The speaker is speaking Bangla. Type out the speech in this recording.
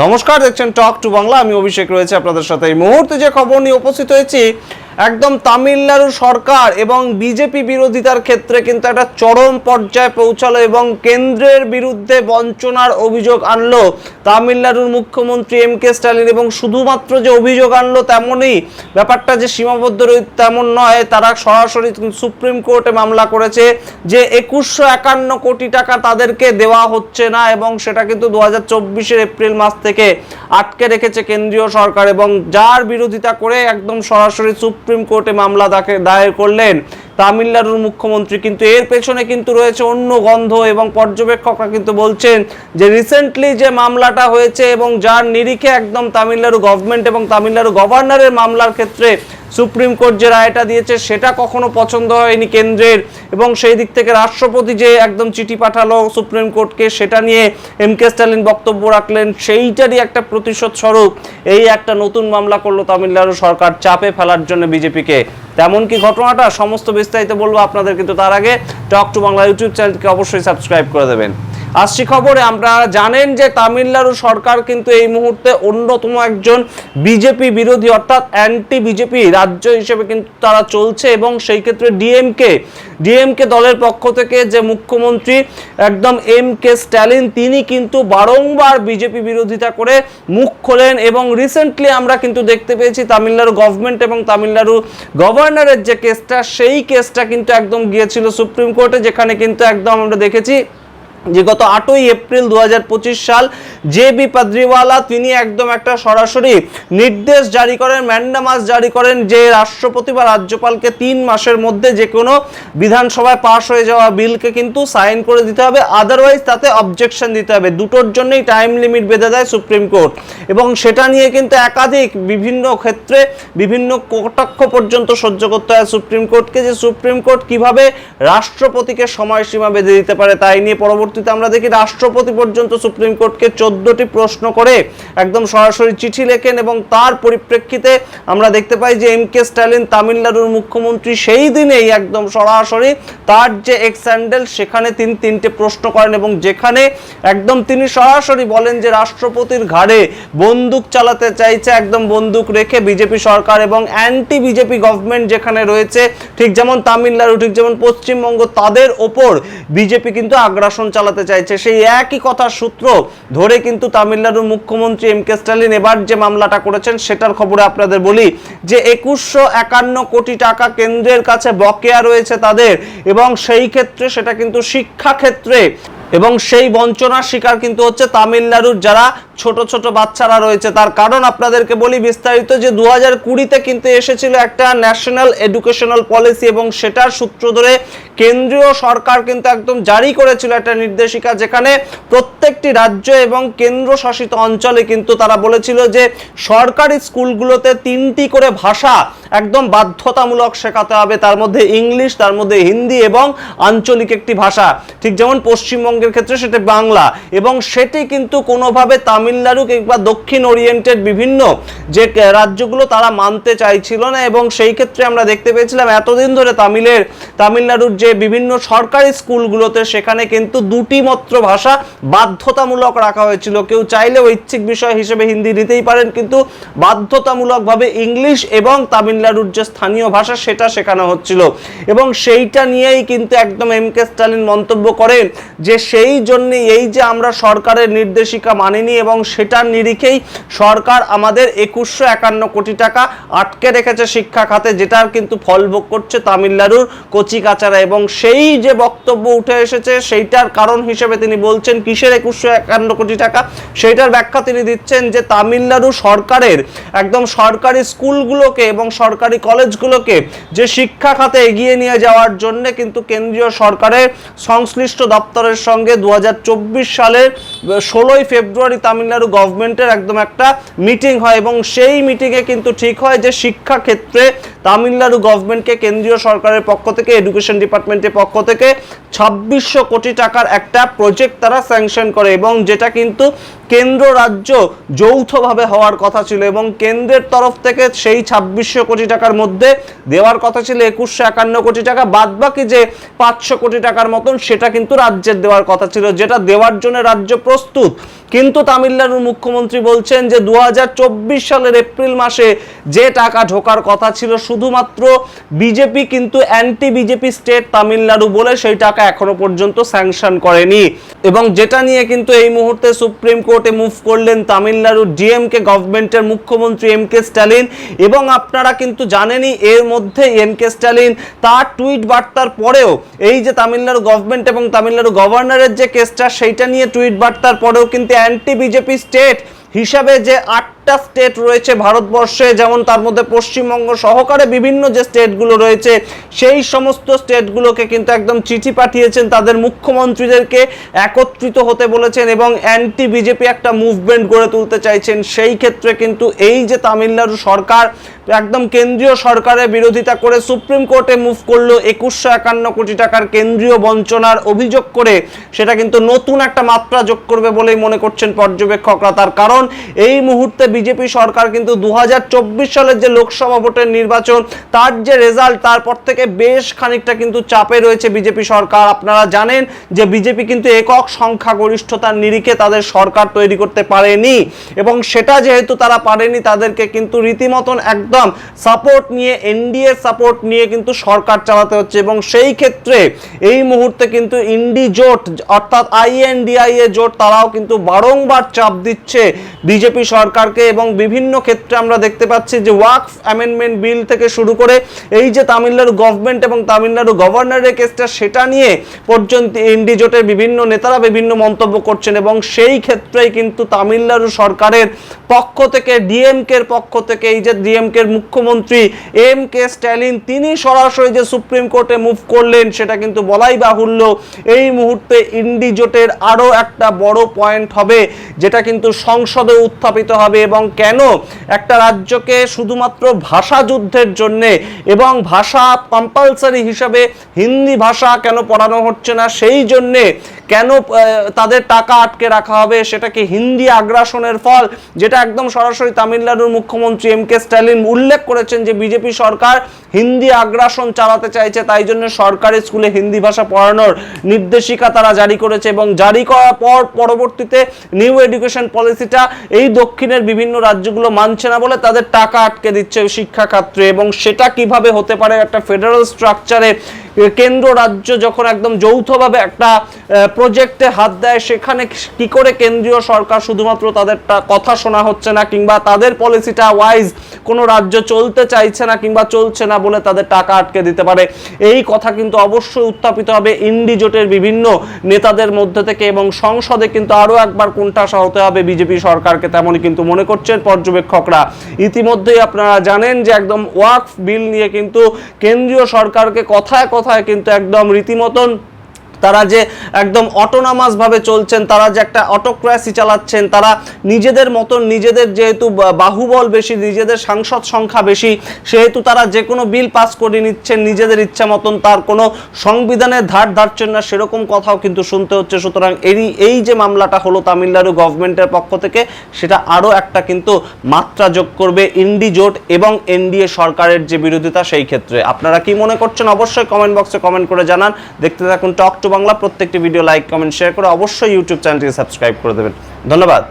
নমস্কার, দেখছেন টক টু বাংলা আমি অভিষেক রয়েছে আপনাদের সাথে। এই মুহূর্তে যে খবর নিয়ে উপস্থিত হয়েছি একদম তামিলনাড়ু সরকার এবং বিজেপি বিরোধিতার ক্ষেত্রে কিন্তু একটা চরম পর্যায়ে পৌঁছালো এবং কেন্দ্রের বিরুদ্ধে বঞ্চনার অভিযোগ আনলো তামিলনাড়ুর মুখ্যমন্ত্রী এম কে স্টালিন এবং শুধুমাত্র যে অভিযোগ আনলো তেমনই ব্যাপারটা যে সীমাবদ্ধ রয়ে তেমন নয়, তারা সরাসরি সুপ্রিম কোর্টে মামলা করেছে যে একুশশো একান্ন কোটি টাকা তাদেরকে দেওয়া হচ্ছে না এবং সেটা কিন্তু দু হাজার এপ্রিল মাস থেকে আটকে রেখেছে কেন্দ্রীয় সরকার এবং যার বিরোধিতা করে একদম সরাসরি সুপ্রিম কোর্টে মামলা দায়ের করলেন। তামিলনাড়ুর মুখ্যমন্ত্রী কিন্তু এর পেছনে কিন্তু রয়েছে অন্য গন্ধ এবং পর্যবেক্ষকরা কিন্তু বলছেন যে রিসেন্টলি যে মামলাটা হয়েছে এবং যার নিরিখে একদম তামিলনাড়ু গভর্নমেন্ট এবং তামিলনাড়ু গভর্নরের মামলার ক্ষেত্রে সুপ্রিম কোর্ট যে রায়টা দিয়েছে সেটা কখনো পছন্দ হয়নি কেন্দ্রের। এবং সেই দিক থেকে রাষ্ট্রপতি যে একদম চিঠি পাঠালো সুপ্রিম কোর্টকে, সেটা নিয়ে এম কে স্টালিন বক্তব্য রাখলেন, সেইটারই একটা প্রতিশোধ স্বরূপ। এই একটা নতুন মামলা করল তামিলনাড়ু সরকার, চাপে ফেলার জন্য বিজেপিকে। তেমন কি ঘটনাটা? সমস্ত বিস্তারিত বলব আপনাদের, কিন্তু তার আগে টক টু বাংলা ইউটিউব চ্যানেলকে অবশ্যই সাবস্ক্রাইব করে দেবেন। আসছি খবরে আপনারা জানেন যে তামিলনাড়ু সরকার কিন্তু এই মুহূর্তে অন্যতম একজন বিজেপি বিরোধী, অর্থাৎ অ্যান্টি বিজেপি রাজ্য হিসেবে কিন্তু তারা চলছে এবং সেই ক্ষেত্রে ডিএমকে ডিএমকে দলের পক্ষ থেকে যে মুখ্যমন্ত্রী একদম এম কে স্ট্যালিন তিনি কিন্তু বারংবার বিজেপি বিরোধিতা করে মুখ খোলেন এবং রিসেন্টলি আমরা কিন্তু দেখতে পেয়েছি তামিলনাড়ু গভর্নমেন্ট এবং তামিলনাড়ু গভর্নরের যে কেসটা সেই কেসটা কিন্তু একদম গিয়েছিল সুপ্রিম কোর্টে যেখানে কিন্তু একদম আমরা দেখেছি যে গত আটই এপ্রিল দু হাজার পঁচিশ সাল জে বি পাদ্রিওয়ালা তিনি একদম একটা সরাসরি নির্দেশ জারি করেন ম্যান্ডামাস জারি করেন যে রাষ্ট্রপতি বা রাজ্যপালকে তিন মাসের মধ্যে যে কোনো বিধানসভায় পাশ হয়ে যাওয়া বিলকে কিন্তু সাইন করে দিতে হবে আদারওয়াইজ তাতে অবজেকশন দিতে হবে। দুটোর জন্যই টাইম লিমিট বেঁধে দেয় সুপ্রিম কোর্ট। এবং সেটা নিয়ে কিন্তু একাধিক বিভিন্ন ক্ষেত্রে বিভিন্ন কটাক্ষ পর্যন্ত সহ্য করতে হয় সুপ্রিম কোর্টকে যে সুপ্রিম কোর্ট কীভাবে রাষ্ট্রপতিকে সময়সীমা বেঁধে দিতে পারে তাই নিয়ে পরবর্তীতে আমরা দেখি রাষ্ট্রপতি পর্যন্ত সুপ্রিম কোর্টকে চোদ্দটি প্রশ্ন করে একদম সরাসরি চিঠি লেখেন এবং তার পরিপ্রেক্ষিতে আমরা দেখতে পাই যে এম কে স্ট্যালিন তামিলনাড়ুর মুখ্যমন্ত্রী সেই দিনেই একদম সরাসরি তার যে এক্স হ্যান্ডেল সেখানে তিনি তিনটে প্রশ্ন করেন এবং যেখানে একদম তিনি সরাসরি বলেন যে রাষ্ট্রপতির ঘাড়ে বন্দুক চালাতে চাইছে, একদম বন্দুক রেখে বিজেপি সরকার এবং অ্যান্টি বিজেপি গভর্নমেন্ট যেখানে রয়েছে, ঠিক যেমন তামিলনাড়ু, ঠিক যেমন পশ্চিমবঙ্গ, তাদের ওপর বিজেপি কিন্তু আগ্রাসন চালাতে চাইছে। সেই একই কথা সূত্র ধরে কিন্তু তামিলনাড়ুর মুখ্যমন্ত্রী এম কে স্টালিন এবার যে মামলাটা করেছেন, সেটার খবরে আপনাদের বলি যে একুশশো একান্ন কোটি টাকা কেন্দ্রের কাছে বকেয়া রয়েছে তাদের এবং সেই ক্ষেত্রে সেটা কিন্তু শিক্ষাক্ষেত্রে এবং সেই বঞ্চনার শিকার কিন্তু হচ্ছে তামিলনাড়ুর যারা ছোট ছোট বাচ্চারা রয়েছে। তার কারণ আপনাদেরকে বলি বিস্তারিত যে দু হাজার কুড়িতে কিন্তু এসেছিল একটা ন্যাশনাল এডুকেশনাল পলিসি এবং সেটার সূত্র ধরে কেন্দ্রীয় সরকার কিন্তু একদম জারি করেছিল একটা নির্দেশিকা যেখানে প্রত্যেকটি রাজ্য এবং কেন্দ্র শাসিত অঞ্চলে কিন্তু তারা বলেছিল যে সরকারি স্কুলগুলোতে তিনটি করে ভাষা একদম বাধ্যতামূলক শেখাতে হবে। তার মধ্যে ইংলিশ, তার মধ্যে হিন্দি এবং আঞ্চলিক একটি ভাষা। ঠিক যেমন পশ্চিমবঙ্গের ক্ষেত্রে সেটা বাংলা এবং সেটি কিন্তু কোনোভাবে তামিলনাড়ু কিংবা দক্ষিণ ওরিয়েন্টেড বিভিন্ন যে রাজ্যগুলো তারা মানতে চাইছিল না এবং সেই ক্ষেত্রে আমরা দেখতে পেয়েছিলাম এতদিন ধরে তামিলের, তামিলনাড়ুর যে বিভিন্ন সরকারি স্কুলগুলোতে সেখানে কিন্তু দুটি মাত্র ভাষা বাধ্যতামূলক রাখা হয়েছিল। কেউ চাইলে ঐচ্ছিক বিষয় হিসেবে হিন্দি নিতেই পারেন, কিন্তু বাধ্যতামূলকভাবে ইংলিশ এবং তামিলনাড়ুর যে স্থানীয় ভাষা সেটা শেখানো হচ্ছিল। এবং সেইটা নিয়েই কিন্তু একদম এম কে স্টালিন মন্তব্য করেন যে সেই জন্য এই যে আমরা সরকারের নির্দেশিকা মানিনি এবং সেটার নিরিখেই সরকার আমাদের একুশশো একান্ন কোটি টাকা আটকে রেখেছে শিক্ষা খাতে, যেটার কিন্তু ফল ভোগ করছে তামিলনাড়ুর কচি কাচারা এবং সেই যে বক্তব্য উঠে এসেছে, সেইটার কারণ হিসেবে তিনি বলছেন, কিসের একুশশো একান্ন কোটি টাকা? সেইটার ব্যাখ্যা তিনি দিচ্ছেন যে তামিলনাড়ু সরকারের, একদম সরকারি স্কুলগুলোকে এবং সরকারি কলেজগুলোকে যে শিক্ষা খাতে এগিয়ে নিয়ে যাওয়ার জন্য কিন্তু কেন্দ্রীয় সরকারের সংশ্লিষ্ট দপ্তরের সঙ্গে দু হাজার চব্বিশ সালের ষোলোই ফেব্রুয়ারি তামিলনাড়ু গভর্নমেন্টের একদম একটা মিটিং হয় এবং সেই মিটিংয়ে কিন্তু ঠিক হয় যে শিক্ষা ক্ষেত্রে তামিলনাড়ু গভর্নমেন্টকে কেন্দ্রীয় সরকারের পক্ষ থেকে, এডুকেশন ডিপার্টমেন্টের পক্ষ থেকে ছাব্বিশশো কোটি টাকার একটা প্রজেক্ট তারা স্যাংশন করে এবং যেটা কিন্তু কেন্দ্র রাজ্য যৌথভাবে হওয়ার কথা ছিল এবং কেন্দ্রের তরফ থেকে সেই ছাব্বিশশো কোটি টাকার মধ্যে দেওয়ার কথা ছিল একুশশো একান্ন কোটি টাকা। বাদ বাকি যে পাঁচশো কোটি টাকার মতন সেটা কিন্তু রাজ্যের দেওয়ার কথা ছিল, যেটা দেওয়ার জন্য রাজ্য প্রস্তুত। কিন্তু তামিলনাড়ুর মুখ্যমন্ত্রী বলছেন যে দু হাজার চব্বিশ সালের এপ্রিল মাসে যে টাকা ঢোকার কথা ছিল শুধুমাত্র বিজেপি কিন্তু অ্যান্টি বিজেপি স্টেট তামিলনাড়ু বলে সেই টাকা এখনও পর্যন্ত স্যাংশন করেনি। এবং যেটা নিয়ে কিন্তু এই মুহূর্তে সুপ্রিম কোর্টে মুভ করলেন তামিলনাড়ু ডিএমকে, গভর্নমেন্টের মুখ্যমন্ত্রী এম কে স্ট্যালিন। এবং আপনারা কিন্তু জানেনই এর মধ্যে এম কে স্ট্যালিন তার টুইট বার্তার পরেও এই যে তামিলনাড়ু গভর্নমেন্ট এবং তামিলনাড়ু গভর্নরের যে কেসটা, সেইটা নিয়ে টুইট বার্তার পরেও কিন্তু অ্যান্টি বিজেপি স্টেট হিসাবে যে আটটা স্টেট রয়েছে ভারতবর্ষে, যেমন তার মধ্যে পশ্চিমবঙ্গ সহকারে বিভিন্ন যে স্টেটগুলো রয়েছে, সেই সমস্ত স্টেটগুলোকে কিন্তু একদম চিঠি পাঠিয়েছেন তাদের মুখ্যমন্ত্রীদেরকে একত্রিত হতে বলেছেন এবং অ্যান্টি বিজেপি একটা মুভমেন্ট গড়ে তুলতে চাইছেন। সেই ক্ষেত্রে কিন্তু এই যে তামিলনাড়ু সরকার, একদম কেন্দ্রীয় সরকারের বিরোধিতা করে সুপ্রিম কোর্টে মুভ করল একুশশো একান্ন কোটি টাকার কেন্দ্রীয় বঞ্চনার অভিযোগ করে, সেটা কিন্তু নতুন একটা মাত্রা যোগ করবে বলেই মনে করছেন পর্যবেক্ষকরা। তার কারণ, এই মুহূর্তে বিজেপি সরকার কিন্তু দু হাজার চব্বিশ সালের যে লোকসভা ভোটের নির্বাচন, তার যে রেজাল্ট তারপর থেকে বেশ খানিকটা কিন্তু চাপে রয়েছে বিজেপি সরকার। আপনারা জানেন যে বিজেপি কিন্তু একক সংখ্যাগরিষ্ঠতার নিরিখে তাদের সরকার তৈরি করতে পারেনি এবং সেটা যেহেতু তারা পারেনি, তাদেরকে কিন্তু রীতিমতন একদম সাপোর্ট নিয়ে এনডিএ সাপোর্ট নিয়ে কিন্তু সরকার চালাতে হচ্ছে এবং সেই ক্ষেত্রে এই মুহূর্তে কিন্তু ইন্ডি জোট, অর্থাৎ আইএনডিআই এ জোট, তারাও কিন্তু বারংবার চাপ দিচ্ছে বিজেপি সরকারকে এবং বিভিন্ন ক্ষেত্রে আমরা দেখতে পাচ্ছি যে ওয়াকফ অ্যামেন্ডমেন্ট বিল থেকে শুরু করে এই যে তামিলনাড়ু গভর্নমেন্ট এবং তামিলনাড়ু গভর্নরের কেসটা, সেটা নিয়ে পর্যন্ত ইন্ডি জোটের বিভিন্ন নেতারা বিভিন্ন মন্তব্য করছেন এবং সেই ক্ষেত্রেই কিন্তু তামিলনাড়ু সরকারের পক্ষ থেকে, ডিএমকের পক্ষ থেকে, এই যে ডিএমকের মুখ্যমন্ত্রী এম কে স্ট্যালিন, তিনি সরাসরি যে সুপ্রিম কোর্টে মুভ করলেন, সেটা কিন্তু বলাই বাহুল্য। এই মুহূর্তে ইন্ডি জোটের আরও একটা বড় পয়েন্ট হবে, যেটা কিন্তু সংসদে উত্থাপিত হবে এবং কেন একটা রাজ্যকে শুধুমাত্র ভাষা যুদ্ধের জন্যে এবং ভাষা কম্পালসারি হিসাবে হিন্দি ভাষা কেন পড়ানো হচ্ছে না, সেই জন্যে কেন তাদের টাকা আটকে রাখা হবে, সেটা কি হিন্দি আগ্রাসনের ফল? যেটা একদম সরাসরি তামিলনাড়ুর মুখ্যমন্ত্রী এম কে স্ট্যালিন উল্লেখ করেছেন যে বিজেপি সরকার হিন্দি আগ্রাসন চালাতে চাইছে, তাই জন্য সরকারি স্কুলে হিন্দি ভাষা পড়ানোর নির্দেশিকা তারা জারি করেছে এবং জারি করার পর পরবর্তীতে নিউ এডুকেশন পলিসিটা এই দক্ষিণের বিভিন্ন রাজ্যগুলো মানছে না বলে তাদের টাকা আটকে দিচ্ছে শিক্ষা ক্ষেত্রে এবং সেটা কীভাবে হতে পারে একটা ফেডারেল স্ট্রাকচারে কেন্দ্র রাজ্য যখন একদম যৌথভাবে একটা প্রজেক্টে হাত দেয়, সেখানে কি করে কেন্দ্রীয় সরকার শুধুমাত্র তাদেরটা কথা শোনা হচ্ছে না, কিংবা তাদের পলিসিটা ওয়াইজ কোনো রাজ্য চলতে চাইছে না, কিংবা চলছে না বলে তাদের টাকা আটকে দিতে পারে? এই কথা কিন্তু অবশ্যই উত্থাপিত হবে ইন্ডি জোটের বিভিন্ন নেতাদের মধ্যে থেকে এবং সংসদে কিন্তু আরও একবার কোণঠাসা হতে হবে বিজেপি সরকারকে, তেমনই কিন্তু মনে করছেন পর্যবেক্ষকরা। ইতিমধ্যেই আপনারা জানেন যে একদম ওয়াকফ বিল নিয়ে কিন্তু কেন্দ্রীয় সরকারকে কথায় কথায় কিন্তু একদম রীতিমতন তারা যে একদম অটোনামাস ভাবে চলছেন, তারা যে একটা অটোক্রাসি চালাচ্ছেন, তারা নিজেদের মতন নিজেদের যেহেতু বাহুবল বেশি, নিজেদের সাংসদ সংখ্যা বেশি, সেহেতু তারা যে কোনো বিল পাস করে নিচ্ছেন, নিজেদের ইচ্ছা মতন, তার কোনো সংবিধানের ধার ধারছেন না, সেরকম কথাও কিন্তু শুনতে হচ্ছে। সুতরাং এই এই যে মামলাটা হলো তামিলনাড়ু গভর্নমেন্টের পক্ষ থেকে, সেটা আরও একটা কিন্তু মাত্রা যোগ করবে ইন্ডি জোট এবং এনডিএ সরকারের যে বিরোধিতা, সেই ক্ষেত্রে। আপনারা কি মনে করছেন? অবশ্যই কমেন্ট বক্সে কমেন্ট করে জানান। দেখতে থাকুন টক টু বাংলা প্রত্যেকটি ভিডিও লাইক কমেন্ট শেয়ার করে অবশ্যই ইউটিউব চ্যানেলটিকে সাবস্ক্রাইব করে দেবেন। ধন্যবাদ।